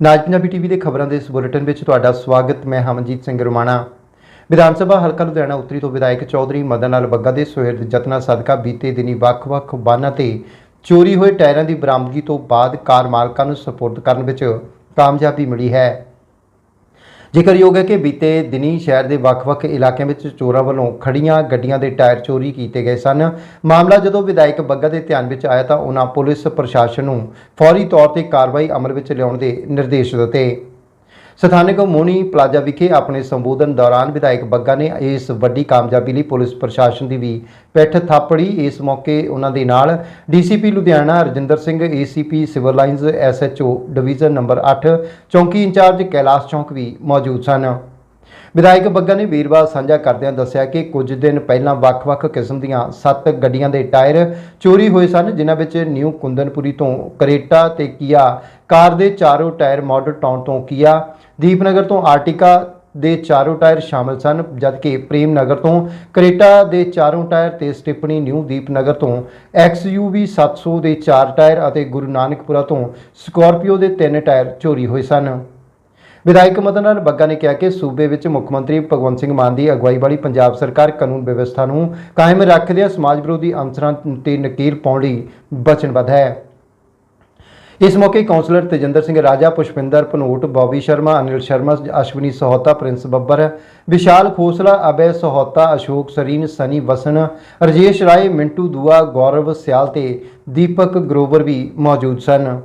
ਨਾਜ Punjabi TV ਦੇ ਖਬਰਾਂ ਦੇ ਇਸ ਬੁਲੇਟਿਨ ਵਿੱਚ ਤੁਹਾਡਾ ਸਵਾਗਤ, ਮੈਂ ਹਮਨਜੀਤ ਸਿੰਘ ਰੋਮਾਣਾ ਵਿਧਾਨ ਸਭਾ ਹਲਕਾ ਲੁਧਿਆਣਾ ਉੱਤਰੀ ਤੋਂ ਵਿਧਾਇਕ ਚੌਧਰੀ ਮਦਨ ਲਾਲ ਬੱਗਾ ਦੇ ਸੁਹਿਰਦ ਜਤਨਾ ਸਦਕਾ ਬੀਤੇ ਦਿਨੀ ਵੱਖ-ਵੱਖ ਬਾਨਾਂ ਤੇ ਚੋਰੀ ਹੋਏ ਟਾਇਰਾਂ ਦੀ ਬਰਾਮਦਗੀ ਤੋਂ ਬਾਅਦ ਕਾਰ ਮਾਲਕਾਂ ਨੂੰ ਸਪੁਰਦ ਕਰਨ ਵਿੱਚ ਕਾਮਯਾਬੀ ਮਿਲੀ ਹੈ। ਜ਼ਿਕਰਯੋਗ ਹੈ ਕਿ ਬੀਤੇ ਦਿਨੀ ਸ਼ਹਿਰ ਦੇ ਵੱਖ-ਵੱਖ ਇਲਾਕਿਆਂ ਵਿੱਚ ਚੋਰਾਂ ਵੱਲੋਂ ਖੜੀਆਂ ਗੱਡੀਆਂ ਦੇ ਟਾਇਰ ਚੋਰੀ ਕੀਤੇ ਗਏ ਸਨ। ਮਾਮਲਾ ਜਦੋਂ ਵਿਧਾਇਕ ਬੱਗਾ ਦੇ ਧਿਆਨ ਵਿੱਚ ਆਇਆ ਤਾਂ ਉਹਨਾਂ ਪੁਲਿਸ ਪ੍ਰਸ਼ਾਸਨ ਨੂੰ ਫੌਰੀ ਤੌਰ ਤੇ ਕਾਰਵਾਈ ਅਮਲ ਵਿੱਚ ਲਿਆਉਣ ਦੇ ਨਿਰਦੇਸ਼ ਦਿੱਤੇ। ਸਥਾਨਕ ਮੋਨੀ ਪਲਾਜ਼ਾ ਵਿਖੇ ਆਪਣੇ ਸੰਬੋਧਨ ਦੌਰਾਨ ਵਿਧਾਇਕ ਬੱਗਾ ਨੇ ਇਸ ਵੱਡੀ ਕਾਮਯਾਬੀ ਲਈ ਪੁਲਿਸ ਪ੍ਰਸ਼ਾਸਨ ਦੀ ਵੀ ਪਿੱਠ ਥਾਪੜੀ। ਇਸ ਮੌਕੇ ਉਹਨਾਂ ਦੇ ਨਾਲ DCP Ludhiana Rajinder Singh, ACP civil lines SHO division number 8 ਚੌਂਕੀ ਇੰਚਾਰਜ ਕੈਲਾਸ਼ ਚੌਂਕ ਵੀ ਮੌਜੂਦ ਸਨ। ਵਿਧਾਇਕ ਬੱਗਾ ਨੇ ਵੀਰਵਾਰ ਸਾਂਝਾ ਕਰਦਿਆਂ ਦੱਸਿਆ ਕਿ ਕੁਝ ਦਿਨ ਪਹਿਲਾਂ ਵੱਖ-ਵੱਖ ਕਿਸਮ ਦੀਆਂ 7 ਗੱਡੀਆਂ ਦੇ ਟਾਇਰ ਚੋਰੀ ਹੋਏ ਸਨ, ਜਿਨ੍ਹਾਂ ਵਿੱਚ ਨਿਊ ਕੁੰਦਨਪੁਰੀ ਤੋਂ ਕਰੇਟਾ ਤੇ ਕੀਆ ਕਾਰ ਦੇ ਚਾਰੋਂ ਟਾਇਰ ਮਾਡਲ ਟਾਊਨ ਤੋਂ ਕੀਆ, ਦੀਪਨਗਰ ਤੋਂ ਆਰਟਿਕਾ ਦੇ ਚਾਰੋਂ ਟਾਇਰ ਸ਼ਾਮਲ ਸਨ, ਜਦਕਿ ਪ੍ਰੇਮ ਨਗਰ ਤੋਂ ਕਰੇਟਾ ਦੇ ਚਾਰੋਂ ਟਾਇਰ ਤੇ ਸਟਿਪਣੀ ਨਿਊ ਦੀਪਨਗਰ ਤੋਂ XUV 700 ਦੇ ਚਾਰ ਟਾਇਰ ਅਤੇ ਗੁਰੂ ਨਾਨਕਪੁਰਾ ਤੋਂ ਸਕਾਰਪੀਓ ਦੇ ਤਿੰਨ ਟਾਇਰ ਚੋਰੀ ਹੋਏ ਸਨ। ਵਿਧਾਇਕ ਮਦਨ ਲਾਲ ਬੱਗਾ ਨੇ ਕਿਹਾ ਕਿ ਸੂਬੇ ਵਿੱਚ ਮੁੱਖ ਮੰਤਰੀ ਭਗਵੰਤ ਸਿੰਘ ਮਾਨ ਦੀ ਅਗਵਾਈ ਵਾਲੀ ਪੰਜਾਬ ਸਰਕਾਰ ਕਾਨੂੰਨ ਵਿਵਸਥਾ ਨੂੰ ਕਾਇਮ ਰੱਖਦਿਆਂ ਸਮਾਜ ਵਿਰੋਧੀ ਅੰਸਰਾਂ ਤੇ ਨਕੀਰ ਪਾਉਣ ਲਈ ਵਚਨਬੱਧ ਹੈ। ਇਸ ਮੌਕੇ councillor Tejinder Singh Raja, Pushpinder Panot, Bobby Sharma, Anil Sharma, Ashwani Sahota, Prince Babbar, Vishal Khosla, Abhay Sahota, Ashok Sarin, Sunny Vasan Rajesh Rai, Mintu Dua, Gaurav Sial ਤੇ ਦੀਪਕ ਗਰੋਵਰ ਵੀ ਮੌਜੂਦ ਸਨ।